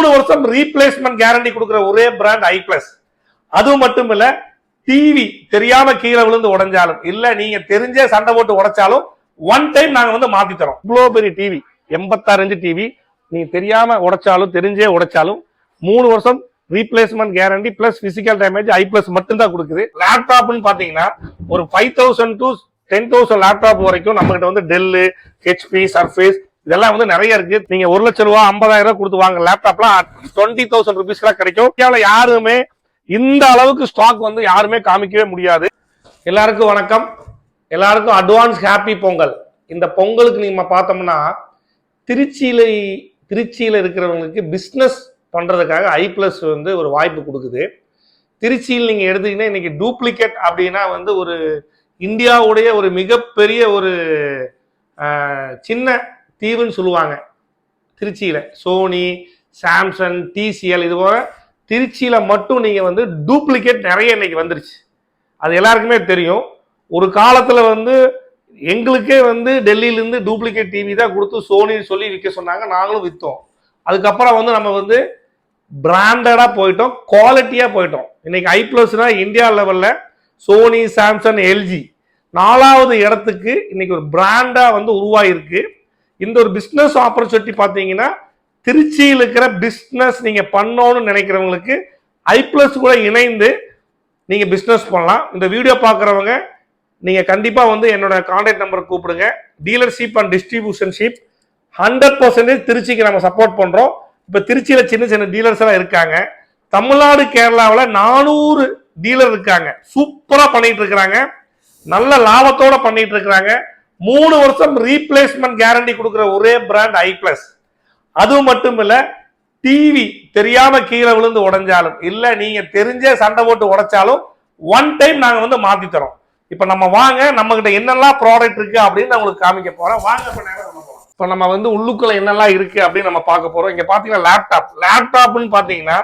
மூணு வருஷம் replacement guarantee கொடுக்குற ஒரே பிராண்ட் ஐ பிளஸ் அது மட்டும் இல்ல டிவி தெரியாம கீழே விழுந்து உடஞ்சாலும் இல்ல நீங்க தெரிஞ்சே சண்டை போட்டு உடைச்சாலும் ஒன் டைம் நாங்க வந்து மாத்தி தரோம். இவ்வளோ பெரிய டிவி எண்பத்தாறு இன்ச்சு டிவி நீங்க தெரியாம உடைச்சாலும் தெரிஞ்சே உடைச்சாலும் மூணு வருஷம் replacement guarantee plus physical damage I plus மட்டும் தான் கொடுக்குது லேப்டாப்னு பாத்தீங்கன்னா ஒரு five thousand to ten thousand laptop வரைக்கும் நம்மகிட்ட வந்து டெல்லு ஹெச்பி சர்ஃபேஸ் இதெல்லாம் வந்து நிறைய இருக்கு. நீங்க ஒரு லட்சம் ரூபா ஐம்பதாயிரம் ரூபாய் கொடுத்து வாங்க லேப்டாப்லாம் டுவெண்ட்டி தௌசண்ட் ருபீஸ்லாம் கிடைக்கும். இந்தியாவில் யாருமே இந்த அளவுக்கு ஸ்டாக் வந்து யாருமே காமிக்கவே முடியாது. எல்லாருக்கும் வணக்கம். எல்லாருக்கும் அட்வான்ஸ் ஹாப்பி பொங்கல். இந்த பொங்கலுக்கு நீங்கள் பார்த்தோம்னா திருச்சியில் திருச்சியில் இருக்கிறவங்களுக்கு பிஸ்னஸ் பண்ணுறதுக்காக ஐ ப்ளஸ் வந்து ஒரு வாய்ப்பு கொடுக்குது. திருச்சியில் நீங்கள் எடுத்தீங்கன்னா இன்னைக்கு டூப்ளிகேட் அப்படின்னா வந்து ஒரு இந்தியாவுடைய ஒரு மிகப்பெரிய ஒரு சின்ன தீவுன்னு சொல்லுவாங்க. திருச்சியில. சோனி சாம்சங் டிசிஎல் இது போக திருச்சியில மட்டும் நீங்க வந்து டூப்ளிகேட் நிறைய இன்னைக்கு வந்துருச்சு. அது எல்லாருக்குமே தெரியும். ஒரு காலத்துல வந்து எங்களுக்கே வந்து டெல்லியிலேருந்து டூப்ளிகேட் டிவி தான் கொடுத்து சோனின்னு சொல்லி விற்க சொன்னாங்க. நாங்களும் விற்றோம் அதுக்கப்புறம் வந்து நம்ம வந்து பிராண்டடாக போயிட்டோம். குவாலிட்டியாக போயிட்டோம். இன்னைக்கு ஐ ப்ளஸ்னா இந்தியா லெவலில் சோனி சாம்சங் எல்ஜி நாலாவது இடத்துக்கு இன்னைக்கு ஒரு பிராண்டாக வந்து உருவாகிருக்கு இந்த ஒரு பிஸ்னஸ் ஆப்பர்ச்சுனிட்டி பார்த்தீங்கன்னா திருச்சியில் இருக்கிற பிஸ்னஸ் நீங்கள் பண்ணோன்னு நினைக்கிறவங்களுக்கு ஐ ப்ளஸ் கூட இணைந்து நீங்கள் பிஸ்னஸ் பண்ணலாம். இந்த வீடியோ பார்க்குறவங்க நீங்கள் கண்டிப்பாக வந்து என்னோட கான்டாக்ட் நம்பர் கூப்பிடுங்க. Dealership and distributionship hundred percentage திருச்சிக்கு நம்ம சப்போர்ட் பண்ணுறோம் இப்போ திருச்சியில் சின்ன சின்ன டீலர்ஸ் எல்லாம் இருக்காங்க. தமிழ்நாடு கேரளாவில் நானூறு டீலர் இருக்காங்க. சூப்பராக பண்ணிட்டு இருக்கிறாங்க. நல்ல லாபத்தோட பண்ணிட்டு இருக்கிறாங்க. மூணு வருஷம் ரீப்ளேஸ்மெண்ட் கேரண்டி கொடுக்குற ஒரே பிராண்ட் ஐ பிளஸ் அது மட்டும் இல்லை டிவி தெரியாம கீழே விழுந்து உடைஞ்சாலும் இல்லை நீங்க தெரிஞ்சே சண்டை போட்டு உடைச்சாலும் ஒன் டைம் நாங்க வந்து மாத்தி தரோம். இப்ப நம்ம வாங்க நம்ம கிட்ட என்னெல்லாம் ப்ராடக்ட் இருக்கு அப்படின்னு நான் உங்களுக்கு காமிக்க போறேன். வாங்க இப்ப நேரம் இப்போ நம்ம வந்து உள்ளுக்குள்ள என்னெல்லாம் இருக்கு அப்படின்னு நம்ம பார்க்க போறோம். இங்க பாத்தீங்கன்னா லேப்டாப் லேப்டாப்னு பாத்தீங்கன்னா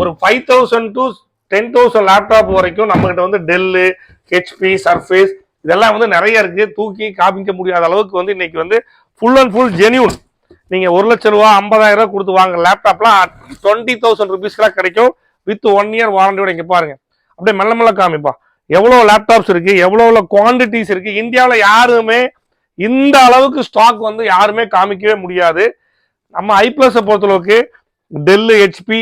ஒரு five thousand to ten thousand laptop வரைக்கும் நம்ம கிட்ட வந்து டெல்லு ஹெச்பி சர்ஃபேஸ் இதெல்லாம் வந்து நிறைய இருக்கு. தூக்கி காமிக்க முடியாத அளவுக்கு வந்து இன்னைக்கு வந்து ஃபுல் அண்ட் ஃபுல் ஜெனியூன் நீங்க ஒரு லட்சம் ரூபா ஐம்பதாயிரம் ரூபாய் கொடுத்து வாங்க. லேப்டாப்லாம் டுவெண்ட்டி தௌசண்ட் ருபீஸ்லாம் கிடைக்கும். வித் ஒன் இயர் வாரண்டியோட இங்க பாருங்க. அப்படியே மெல்ல மெல்ல காமிப்பா. எவ்வளோ லேப்டாப்ஸ் இருக்கு? எவ்வளோ குவான்டிட்டிஸ் இருக்கு? இந்தியாவில் யாருமே இந்த அளவுக்கு ஸ்டாக் வந்து யாருமே காமிக்கவே முடியாது. நம்ம ஐ பொறுத்தளவுக்கு டெல்லு ஹெச்பி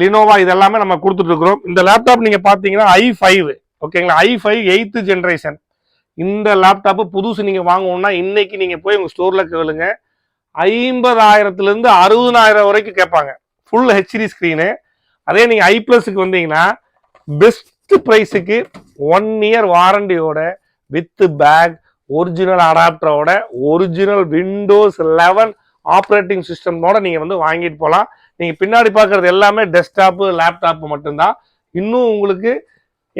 லினோவா இதெல்லாமே நம்ம கொடுத்துட்டு இருக்கிறோம். இந்த லேப்டாப் நீங்க பாத்தீங்கன்னா ஐ ஃபைவ் ஓகேங்களா ஐ ஃபைவ் எயித்து ஜென்ரேஷன் இந்த லேப்டாப்பு புதுசு நீங்கள் வாங்கணும்னா இன்னைக்கு நீங்கள் போய் உங்கள் ஸ்டோரில் கேளுங்க. ஐம்பதாயிரத்துலேருந்து அறுபதாயிரம் வரைக்கும் கேட்பாங்க. ஃபுல் ஹெச்டி ஸ்க்ரீனு அதே நீங்கள் ஐ ப்ளஸுக்கு வந்தீங்கன்னா பெஸ்ட் ப்ரைஸுக்கு ஒன் இயர் வாரண்டியோட வித்து பேக் ஒரிஜினல் அடாப்டரோட ஒரிஜினல் விண்டோஸ் லெவன் ஆப்ரேட்டிங் சிஸ்டமோட நீங்கள் வந்து வாங்கிட்டு போகலாம் நீங்கள் பின்னாடி பார்க்குறது எல்லாமே டெஸ்க்டாப்பு லேப்டாப்பு மட்டும்தான். இன்னும் உங்களுக்கு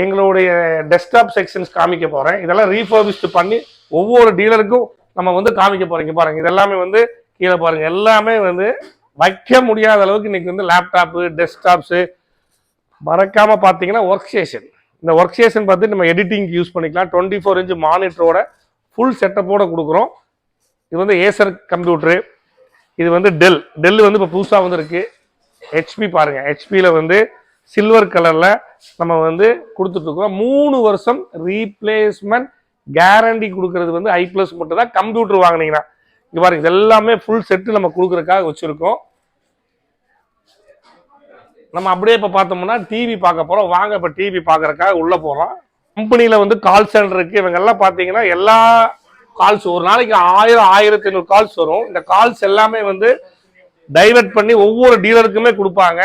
எங்களுடைய டெஸ்க்டாப் செக்ஷன்ஸ் காமிக்க போகிறேன் இதெல்லாம் ரீஃபர்பிஸ்ட் பண்ணி ஒவ்வொரு டீலருக்கும் நம்ம வந்து காமிக்க போறீங்க பாருங்கள் இதெல்லாமே வந்து கீழே பாருங்கள் எல்லாமே வந்து வைக்க முடியாத அளவுக்கு இன்றைக்கி வந்து லேப்டாப்பு டெஸ்க்டாப்ஸு மறக்காமல் பார்த்தீங்கன்னா ஒர்க் ஸ்டேஷன் இந்த ஒர்க் ஸ்டேஷன் பார்த்து நம்ம எடிட்டிங்க்கு யூஸ் பண்ணிக்கலாம். டுவெண்ட்டி ஃபோர் இன்ச் மானிட்டரோட ஃபுல் செட்டப்போடு கொடுக்குறோம். இது வந்து ஏசர் கம்ப்யூட்டரு இது வந்து டெல் டெல் வந்து இப்போ புதுசாக வந்துருக்கு. ஹெச்பி பாருங்கள் ஹெச்பியில் வந்து சில்வர் கலரில் நம்ம வந்து கொடுத்துட்ருக்கோம் மூணு வருஷம் ரீப்ளேஸ்மெண்ட் கேரண்டி கொடுக்கறது வந்து ஐ ப்ளஸ் மட்டும் தான் கம்ப்யூட்டர் வாங்கினீங்கன்னா இங்கே பாருங்க இது எல்லாமே ஃபுல் செட்டு நம்ம கொடுக்குறதுக்காக வச்சுருக்கோம். நம்ம அப்படியே இப்போ பார்த்தோம்னா டிவி பார்க்க போகிறோம் வாங்க இப்போ டிவி பார்க்குறக்காக உள்ளே போகிறோம் கம்பெனியில் வந்து கால் சென்டர் இவங்கெல்லாம் பார்த்தீங்கன்னா எல்லா கால்ஸ் ஒரு நாளைக்கு ஆயிரம் ஆயிரத்தி ஐநூறு கால்ஸ் வரும். இந்த கால்ஸ் எல்லாமே வந்து டைவர்ட் பண்ணி ஒவ்வொரு டீலருக்குமே கொடுப்பாங்க.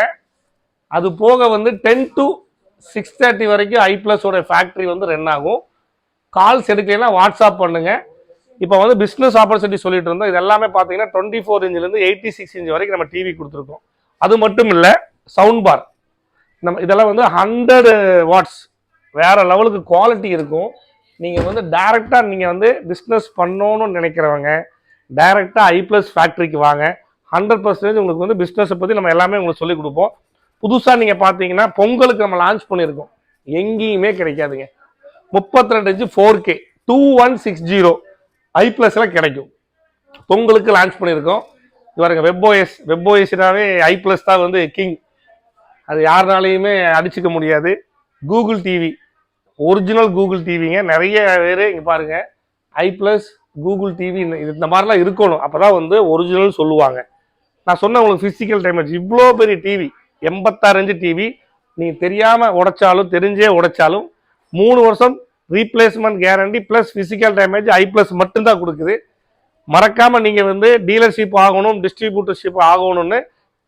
அது போக வந்து டென் டு சிக்ஸ் தேர்ட்டி வரைக்கும் ஐ ப்ளஸோட ஃபேக்ட்ரி வந்து ரன் ஆகும். கால்ஸ் எடுக்கலைன்னா வாட்ஸ்அப் பண்ணுங்கள் இப்போ வந்து பிஸ்னஸ் ஆப்பர்ச்சுனிட்டி சொல்லிட்டு இருந்தோம். இது எல்லாமே பார்த்தீங்கன்னா டுவெண்ட்டி ஃபோர் இன்ச்லேருந்து எயிட்டி சிக்ஸ் இன்ச் வரைக்கும் நம்ம டிவி கொடுத்துருக்கோம். அது மட்டும் இல்லை சவுண்ட் பார் நம்ம இதெல்லாம் வந்து ஹண்ட்ரட் வாட்ஸ் வேறு லெவலுக்கு குவாலிட்டி இருக்கும். நீங்கள் வந்து டைரெக்டாக நீங்கள் வந்து பிஸ்னஸ் பண்ணணும்னு நினைக்கிறவங்க டைரெக்டாக ஐ ப்ளஸ் ஃபேக்ட்ரிக்கு வாங்க. ஹண்ட்ரட் பர்சன்டேஜ் உங்களுக்கு வந்து பிஸ்னஸை பற்றி நம்ம எல்லாமே உங்களுக்கு சொல்லிக் கொடுப்போம். புதுசாக நீங்கள் பார்த்தீங்கன்னா பொங்கலுக்கு நம்ம லான்ச் பண்ணியிருக்கோம். எங்கேயுமே கிடைக்காதுங்க. முப்பத்தி ரெண்டு inch four K two one six zero I ப்ளஸில் கிடைக்கும். பொங்கலுக்கு லான்ச் பண்ணியிருக்கோம். இவருங்க வெப்ஓஎஸ் வெப்ஓஎஸ்னாவே ஐ ப்ளஸ் தான் வந்து கிங் அது யாருனாலையுமே அடிச்சுக்க முடியாது. கூகுள் டிவி ஒரிஜினல் கூகுள் டிவிங்க நிறைய பேர் இங்கே பாருங்கள் ஐ ப்ளஸ் கூகுள் டிவி இந்த மாதிரிலாம் இருக்கணும். அப்போ தான் வந்து ஒரிஜினல் சொல்லுவாங்க. நான் சொன்ன உங்களுக்கு ஃபிசிக்கல் டேமேஜ் இவ்வளோ பெரிய டிவி எண்பத்தாறு டிவி நீங்கள் தெரியாமல் உடைச்சாலும் தெரிஞ்சே உடைச்சாலும் மூணு வருஷம் replacement guarantee plus physical damage I plus மட்டும்தான் கொடுக்குது. மறக்காம நீங்க வந்து டீலர்ஷிப் ஆகணும் டிஸ்ட்ரிபியூட்டர்ஷிப் ஆகணும்னு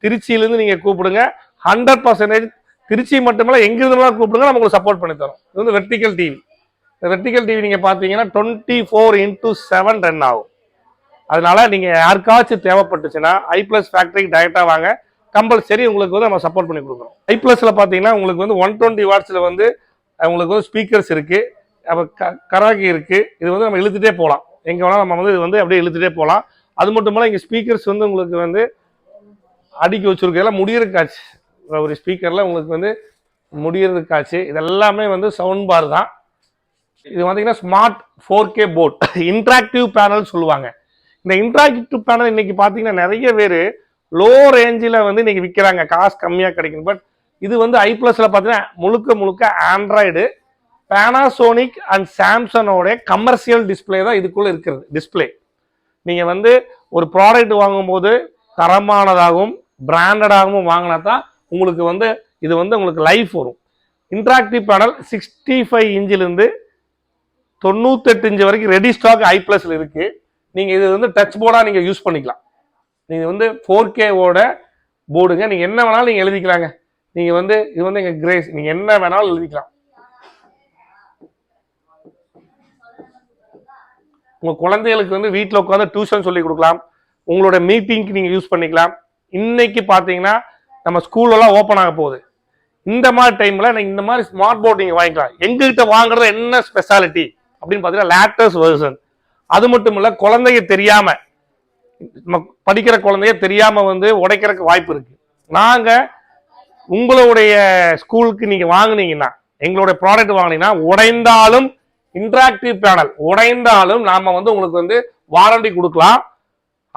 திருச்சியிலேருந்து நீங்க கூப்பிடுங்க. ஹண்ட்ரட் பர்சன்டேஜ் திருச்சி மட்டுமல்ல எங்கிருந்துலாம் கூப்பிடுங்க நம்ம உங்களுக்கு சப்போர்ட் பண்ணி தரோம். இது வந்து வெர்டிக்கல் டிவி இந்த வெர்டிக்கல் டிவி நீங்க பாத்தீங்கன்னா twenty four into seven run ஆகும். அதனால நீங்க யாருக்காச்சும் தேவைப்பட்டுச்சுன்னா ஐ பிளஸ் ஃபேக்டரிக்கு டைரக்டா வாங்க. கம்பல்சரி உங்களுக்கு வந்து நம்ம சப்போர்ட் பண்ணி கொடுக்குறோம் ஐ ப்ளஸில் பார்த்தீங்கன்னா உங்களுக்கு வந்து ஒன் டுவெண்ட்டி வாட்ஸில் வந்து உங்களுக்கு வந்து ஸ்பீக்கர்ஸ் இருக்குது அப்போ கராக்கி இருக்குது இது வந்து நம்ம இழுத்துட்டே போகலாம். எங்கே வேணாலும் நம்ம வந்து இது வந்து அப்படியே இழுத்துட்டே போகலாம். அது மட்டும் இல்லாமல் இங்கே ஸ்பீக்கர்ஸ் வந்து உங்களுக்கு வந்து அடுக்கி வச்சுருக்கெல்லாம் முடியிற காட்சி ஒரு ஸ்பீக்கரில் உங்களுக்கு வந்து முடியறதுக்காச்சு. இதெல்லாமே வந்து சவுண்ட் பார் தான். இது பார்த்தீங்கன்னா smart four K board interactive panel சொல்லுவாங்க. இந்த இன்ட்ராக்டிவ் பேனல் இன்னைக்கு பார்த்தீங்கன்னா நிறைய பேர் லோ ரேஞ்சில் வந்து நீங்கள் விற்கிறாங்க காசு கம்மியாக கிடைக்கும் பட் இது வந்து ஐ ப்ளஸில் பார்த்தீங்கன்னா முழுக்க முழுக்க ஆண்ட்ராய்டு பேனாசோனிக் அண்ட் சாம்சங்கோட கமர்ஷியல் டிஸ்ப்ளே தான் இதுக்குள்ளே இருக்கிறது. டிஸ்ப்ளே நீங்கள் வந்து ஒரு ப்ராடக்ட் வாங்கும்போது தரமானதாகவும் பிராண்டடாகவும் வாங்கினா தான் உங்களுக்கு வந்து இது வந்து உங்களுக்கு லைஃப் வரும். இன்ட்ராக்டிவ் பேனல் சிக்ஸ்டி ஃபைவ் இன்ச்சிலேருந்து தொண்ணூத்தெட்டு இன்ச்சு வரைக்கும் ரெடி ஸ்டாக் ஐ ப்ளஸில் இருக்குது நீங்கள் இது வந்து டச் போர்டாக நீங்கள் யூஸ் பண்ணிக்கலாம். நீங்கள் வந்து ஃபோர் கேவோட போர்டுங்க நீங்கள் என்ன வேணாலும் நீங்கள் எழுதிக்கலாங்க. நீங்கள் வந்து இது வந்து எங்கள் கிரேஸ் நீங்கள் என்ன வேணாலும் எழுதிக்கலாம். உங்கள் குழந்தைகளுக்கு வந்து வீட்டில் உட்காந்து டியூஷன் சொல்லி கொடுக்கலாம். உங்களோட மீட்டிங்க்கு நீங்கள் யூஸ் பண்ணிக்கலாம். இன்னைக்கு பார்த்தீங்கன்னா நம்ம ஸ்கூல்லலாம் ஓப்பன் ஆக போகுது. இந்த மாதிரி டைமில் நீங்கள் இந்த மாதிரி ஸ்மார்ட் போர்ட் நீங்கள் வாங்கிக்கலாம். எங்ககிட்ட வாங்குறது என்ன ஸ்பெஷாலிட்டி அப்படின்னு பார்த்தீங்கன்னா லேட்டஸ்ட் வெர்ஷன் அது மட்டும் இல்லை குழந்தைங்க தெரியாமல் படிக்கிற குழந்தைய தெரியாமல் வந்து உடைக்கிறதுக்கு வாய்ப்பு இருக்குது நாங்கள் உங்களுடைய ஸ்கூலுக்கு நீங்கள் வாங்கினீங்கன்னா எங்களுடைய ப்ராடக்ட் வாங்கினீங்கன்னா உடைந்தாலும் இன்ட்ராக்டிவ் பேனல் உடைந்தாலும் நாம் வந்து உங்களுக்கு வந்து வாரண்டி கொடுக்கலாம்.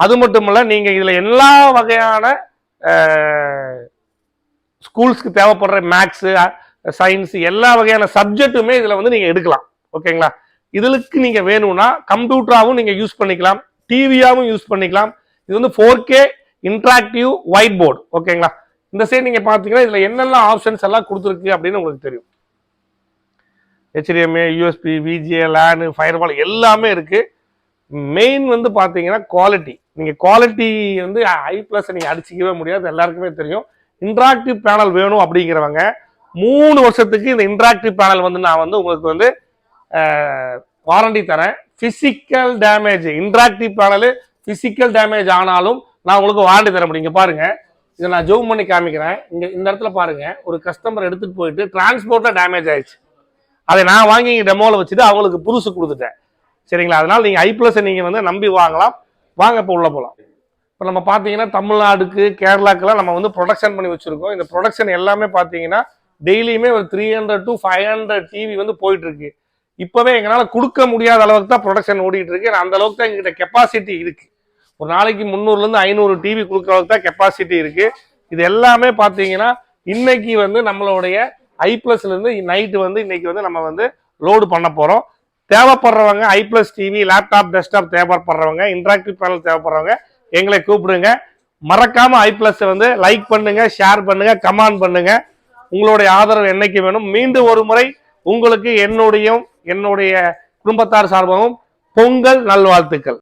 அது மட்டும் இல்லை நீங்கள் இதில் எல்லா வகையான ஸ்கூல்ஸ்க்கு தேவைப்படுற மேக்ஸு சயின்ஸ் எல்லா வகையான சப்ஜெக்ட்டுமே இதில் வந்து நீங்கள் எடுக்கலாம். ஓகேங்களா இதுக்கு நீங்கள் வேணும்னா கம்ப்யூட்டராகவும் நீங்கள் யூஸ் பண்ணிக்கலாம். டிவியாகவும் யூஸ் பண்ணிக்கலாம். இது வந்து four K interactive white board ஓகேங்களா இந்த சைடு நீங்கள் பார்த்தீங்கன்னா இதில் என்னெல்லாம் ஆப்ஷன்ஸ் எல்லாம் கொடுத்துருக்கு அப்படின்னு உங்களுக்கு தெரியும். HDMI USB VGA LAN firewall எல்லாமே இருக்குது மெயின் வந்து பார்த்தீங்கன்னா குவாலிட்டி நீங்கள் குவாலிட்டி வந்து ஐ ப்ளஸ் நீங்கள் அடிச்சிக்கவே முடியாது. எல்லாருக்குமே தெரியும். இன்ட்ராக்டிவ் பேனல் வேணும் அப்படிங்கிறவங்க மூணு வருஷத்துக்கு இந்த இன்ட்ராக்டிவ் பேனல் வந்து நான் வந்து உங்களுக்கு வந்து வாரண்டி தரேன். Physical damage interactive panel physical damage ஆனாலும் நான் உங்களுக்கு வாரண்டி தர முடியும். பாருங்க. இதை நான் ஜூம் பண்ணி காமிக்கிறேன். இங்கே இந்த இடத்துல பாருங்க. ஒரு கஸ்டமர் எடுத்துட்டு போயிட்டு டிரான்ஸ்போர்ட்டில் டேமேஜ் ஆயிடுச்சு. அதை நான் வாங்கி இங்கே டெமோவில் வச்சுட்டு அவங்களுக்கு புதுசு கொடுத்துட்டேன். சரிங்களா? அதனால் நீங்கள் ஐ பிளஸ் நீங்கள் வந்து நம்பி வாங்கலாம். வாங்க இப்போ உள்ளே போகலாம் இப்போ நம்ம பார்த்தீங்கன்னா தமிழ்நாடுக்கு கேரளாக்கெல்லாம் நம்ம வந்து ப்ரொடக்ஷன் பண்ணி வச்சுருக்கோம். இந்த ப்ரொடக்ஷன் எல்லாமே பார்த்தீங்கன்னா டெய்லியுமே ஒரு three hundred to five hundred TV வந்து போயிட்டுருக்கு இப்போவே எங்களால் கொடுக்க முடியாத அளவுக்கு தான் ப்ரொடக்ஷன் ஓடிட்டு இருக்கு. அந்த அளவுக்கு தான் எங்ககிட்ட கெப்பாசிட்டி இருக்கு. ஒரு நாளைக்கு முந்நூறுலேருந்து ஐநூறு டிவி கொடுக்குற அளவுக்கு தான் கெப்பாசிட்டி இருக்கு. இது எல்லாமே பார்த்தீங்கன்னா இன்னைக்கு வந்து நம்மளுடைய ஐ பிளஸ்லேருந்து நைட்டு வந்து இன்னைக்கு வந்து நம்ம வந்து லோடு பண்ண போகிறோம் தேவைப்படுறவங்க I plus TV laptop desktop தேவைப்படுறவங்க இன்ட்ராக்டிவ் பேனல் தேவைப்படுறவங்க எங்களை கூப்பிடுங்க. மறக்காம ஐ பிளஸ் வந்து லைக் பண்ணுங்க ஷேர் பண்ணுங்க கமெண்ட் பண்ணுங்க. உங்களுடைய ஆதரவு என்னைக்கு வேணும்? மீண்டும் ஒரு முறை உங்களுக்கு என்னுடைய என்னுடைய குடும்பத்தார் சார்பாகவும் பொங்கல் நல்வாழ்த்துக்கள்.